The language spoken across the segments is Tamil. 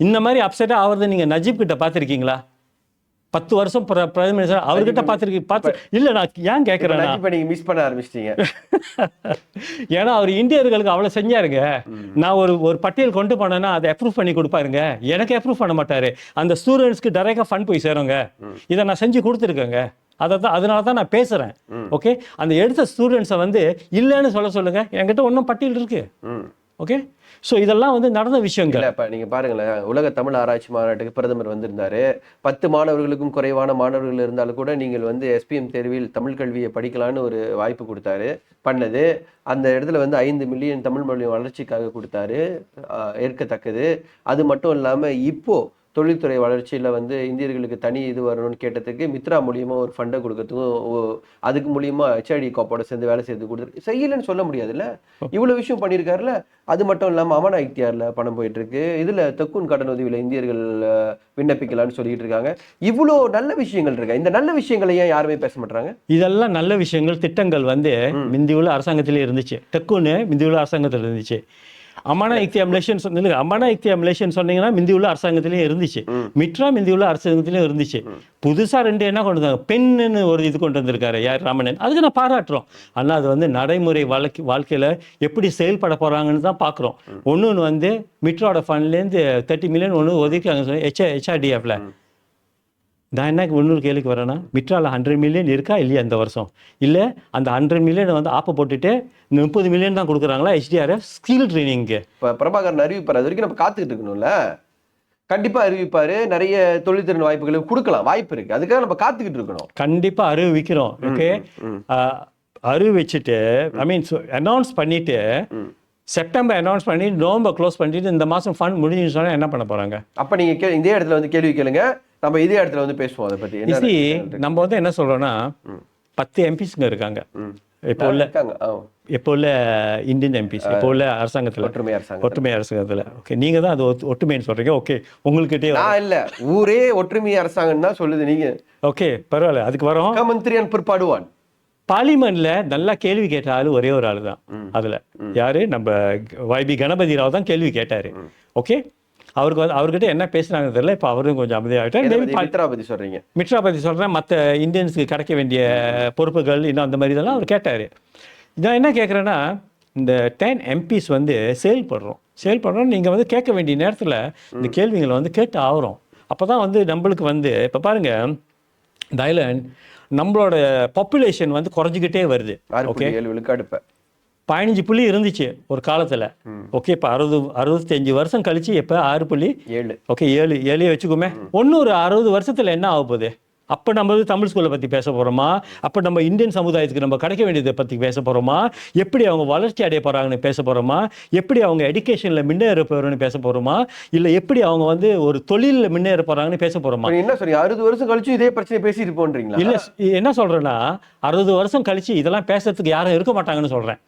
இந்த மாதிரி அப்செட்டாக ஆகிறது நீங்கள் நஜீப் கிட்ட பார்த்துருக்கீங்களா? பத்து வருஷம் பிரைம் மினிஸ்டர் அவர்கிட்ட பார்த்துருக்கீங்க பார்த்து இல்லை நான் ஏன் கேட்குறேன்னா இப்ப நீங்க மிஸ் பண்ண ஆரம்பிச்சிட்டீங்க. ஏன்னா அவர் இந்தியர்களுக்கு அவ்வளோ செஞ்சாருங்க. நான் ஒரு ஒரு பட்டியல் கொண்டு போனேன்னா அதை அப்ரூவ் பண்ணி கொடுப்பாருங்க. எனக்கு அப்ரூவ் பண்ண மாட்டாரு. அந்த ஸ்டூடெண்ட்ஸ்க்கு டைரெக்டாக ஃபண்ட் போய் சேருங்க. இதை நான் செஞ்சு கொடுத்துருக்கேங்க. அதை தான் அதனால தான் நான் பேசுகிறேன் ஓகே? அந்த எடுத்த ஸ்டூடெண்ட்ஸை வந்து இல்லைன்னு சொல்ல சொல்லுங்க. என்கிட்ட ஒன்றும் பட்டியல் இருக்கு. ம். ஓகே ஸோ இதெல்லாம் வந்து நடந்த விஷயங்கள். இப்போ நீங்கள் பாருங்களேன். உலக தமிழ் ஆராய்ச்சி மாநாட்டுக்கு பிரதமர் வந்திருந்தார். பத்து மாணவர்களுக்கும் குறைவான மாணவர்கள் இருந்தாலும் கூட நீங்கள் வந்து எஸ்பிஎம் தேர்வில் தமிழ் கல்வியை படிக்கலான்னு ஒரு வாய்ப்பு கொடுத்தாரு பண்ணது. அந்த இடத்துல வந்து ஐந்து மில்லியன் தமிழ் மொழி வளர்ச்சிக்காக கொடுத்தாரு. ஏற்கத்தக்கது. அது மட்டும் இல்லாமல் இப்போது தொழில்துறை வளர்ச்சியில வந்து இந்தியர்களுக்கு தனி இது வரணும்னு கேட்டதுக்கு மித்ரா மூலியமா ஒரு ஃபண்டை கொடுக்கறதுக்கும் அதுக்கு மூலியமா ஹெச்ஐடி காப்போட சேர்ந்து வேலை செய்து கொடுத்துருக்கு செய்யலன்னு சொல்ல முடியாதுல்ல? இவ்வளவு விஷயம் பண்ணியிருக்காருல்ல? அது மட்டும் இல்லாம அமன ஐக்தியார்ல பணம் போயிட்டு இருக்கு இதுல தெக்குன் கடன் உதவியில இந்தியர்கள் விண்ணப்பிக்கலாம்னு சொல்லிட்டு இருக்காங்க. இவ்வளோ நல்ல விஷயங்கள் இருக்கு? இந்த நல்ல விஷயங்களை ஏன் யாருமே பேச மாட்டாங்க இதெல்லாம் நல்ல விஷயங்கள் திட்டங்கள் வந்து முந்தி உள்ள அரசாங்கத்திலே இருந்துச்சு. டெக்குன்னு முந்தி உள்ள அரசாங்கத்தில் இருந்துச்சு. அமனா இக்தியாமிலேஷன் சொன்னீங்க அமனா இக்தியாமிலேஷன் சொன்னீங்கன்னா முந்தி உள்ள அரசாங்கத்திலேயே இருந்துச்சு. மிட்ரா முந்தி உள்ள அரசாங்கத்திலேயும் இருந்துச்சு. புதுசா ரெண்டு என்ன கொண்டு வந்தாங்க? பெண்ணுன்னு ஒரு இது கொண்டு வந்திருக்காரு. யார்? ராமனன் அதுக்கு நான் பாராட்டுறோம். ஆனால் அது வந்து நடைமுறை வாழ்க்கை வாழ்க்கையில எப்படி செயல்பட போறாங்கன்னு தான் பார்க்குறோம் ஒன்று வந்து மிட்ரோட ஃபண்ட்லேருந்து தேர்ட்டி மில்லியன் ஒன்று ஒதுக்கிட்டாங்க சொல்லி ஹெச் ஹெச்ஆர்டிஎஃப்ல நான் என்ன இன்னொரு கேள்விக்கு வரேன்னா மிட்ரால ஹண்ட்ரட் மில்லியன் இருக்கா இல்லையா இந்த வருஷம்? இல்லை அந்த ஹண்ட்ரட் மில்லியன் வந்து ஆப்பை போட்டுட்டு முப்பது மில்லியன் தான் கொடுக்குறாங்களா ஹெச்டிஆர்எஃப் ஸ்கில் ட்ரைனிங்க்கு இப்ப பிரபாகரன் அறிவிப்பார் அது வரைக்கும் நம்ம காத்துக்கிட்டு இருக்கணும்ல. கண்டிப்பா அறிவிப்பாரு நிறைய தொழில்திறன் வாய்ப்புகளை கொடுக்கலாம் வாய்ப்பு இருக்கு. அதுக்காக நம்ம காத்துக்கிட்டு இருக்கணும். கண்டிப்பாக அறிவிக்கிறோம் ஓகே அறிவிச்சிட்டு ஐ மீன் அனௌன்ஸ் பண்ணிட்டு செப்டம்பர் அனௌன்ஸ் பண்ணி நவம்பர் க்ளோஸ் பண்ணிட்டு இந்த மாதம் ஃபண்ட் முடிஞ்சுன்னு சொன்னா என்ன பண்ண போகிறாங்க அப்ப நீங்க கே- இதே இடத்துல வந்து கேள்வி கேளுங்க. நம்ம இதே இடத்துல வந்து பேசுவோம் அதை இசி நம்ம வந்து என்ன சொல்றோம்னா பத்து எம்பிஸ்ங்க இருக்காங்க. இப்போ உள்ள. இப்போ உள்ள இந்தியன் எம்பிஸ் இப்போ உள்ள அரசாங்கத்தில். ஒற்றுமை அரசாங்கம் ஒற்றுமை அரசாங்கத்தில். ஓகே நீங்கள் தான் அது ஒற்றுமைன்னு சொல்கிறீங்க ஓகே உங்கள்கிட்டயே நான் இல்ல ஊரே ஒற்றுமை அரசாங்கம் தான் சொல்லுது நீங்க. ஓகே பரவாயில்ல அதுக்கு வரோம். முக்கியமந்திரியன் பிற்பாடுவான். பார்லிமெண்ட்ல நல்லா கேள்வி கேட்ட ஆளு ஒரே ஒரு ஆளு தான் அதுல. யாரு? நம்ம வைபி கணபதி ராவ் தான் கேள்வி கேட்டாரு. ஓகே அவருக்கு வந்து அவர்கிட்ட என்ன பேசுனாங்க தெரியல இப்போ அவரும் கொஞ்சம் அமைதியாகிட்டார்? மித்ரா பத்தி சொல்றீங்க. மிட்ரா பத்தி சொல்றேன். மற்ற இந்தியன்ஸ்க்கு கிடைக்க வேண்டிய பொறுப்புகள் இன்னும் அந்த மாதிரி இதெல்லாம் அவர் கேட்டாரு. நான் என்ன கேட்குறேன்னா இந்த டென் எம்பிஸ் வந்து செயல்படுறோம் செயல்படுறோம் நீங்கள் வந்து கேட்க வேண்டிய நேரத்தில் இந்த கேள்விகளை வந்து கேட்டு ஆகிறோம் அப்போ தான் வந்து நம்மளுக்கு வந்து இப்போ பாருங்க இந்த ஐலண்ட் நம்மளோட பாப்புலேஷன் வந்து குறைஞ்சிக்கிட்டே வருது. புள்ளி ஏழு விழுக்காடு இப்ப. பதினஞ்சு புள்ளி இருந்துச்சு ஒரு காலத்தில். ஓகே இப்போ அறுபது அறுபத்தஞ்சு வருஷம் கழிச்சு இப்போ ஆறு புள்ளி? ஏழு. ஓகே ஏழு ஏழையே வச்சுக்கோமே. ஒன்றும் ஒரு அறுபது வருஷத்தில் என்ன ஆக போகுது? அப்போ நம்ம வந்து தமிழ் ஸ்கூலை பற்றி பேச போகிறோமா அப்போ நம்ம இந்தியன் சமுதாயத்துக்கு நம்ம கிடைக்க வேண்டியதை பற்றி பேச போகிறோமா எப்படி அவங்க வளர்ச்சி அடைய போகிறாங்கன்னு பேச போகிறோமா எப்படி அவங்க எடுகேஷனில் முன்னேற போகிறோன்னு பேச போகிறோமா இல்லை எப்படி அவங்க வந்து ஒரு தொழிலில் முன்னேற போகிறாங்கன்னு பேச போகிறோமா என்ன சொல்றீங்க? அறுபது வருஷம் கழிச்சு இதே பிரச்சனை பேசிட்டு போன்றீங்களா? இல்ல என்ன சொல்றேன்னா அறுபது வருஷம் கழிச்சு இதெல்லாம் பேசுறதுக்கு யாரும் இருக்க மாட்டாங்கன்னு சொல்றேன்.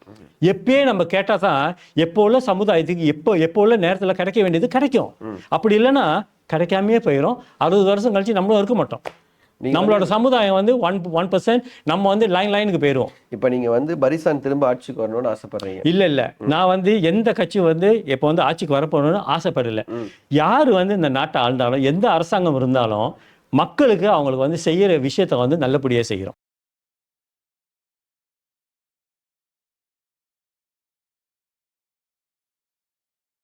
எப்பயே நம்ம கேட்டா தான் எப்போ உள்ள சமுதாயத்துக்கு எப்போ எப்போ உள்ள நேரத்துல கிடைக்க வேண்டியது கிடைக்கும். அப்படி இல்லைன்னா கிடைக்காமயே போயிடும் அறுபது வருஷம் கழிச்சு நம்மளும் இருக்க மாட்டோம். நம்மளோட சமுதாயம் வந்து ஒன் ஒன் பர்சன்ட் நம்ம வந்து லைன் லைனுக்கு போயிடுவோம் இப்ப நீங்க வந்து பரிசான் திரும்ப ஆட்சிக்கு வரணும்னு ஆசைப்படுறீங்க. இல்ல இல்ல. நான் வந்து எந்த கட்சி வந்து இப்போ வந்து ஆட்சிக்கு வரப்போகணும்னு ஆசைப்படல. யார் வந்து இந்த நாட்டை ஆண்டாலும் எந்த அரசாங்கம் இருந்தாலும் மக்களுக்கு அவங்களுக்கு வந்து செய்யற விஷயத்த வந்து நல்லபடியா செய்கிறோம்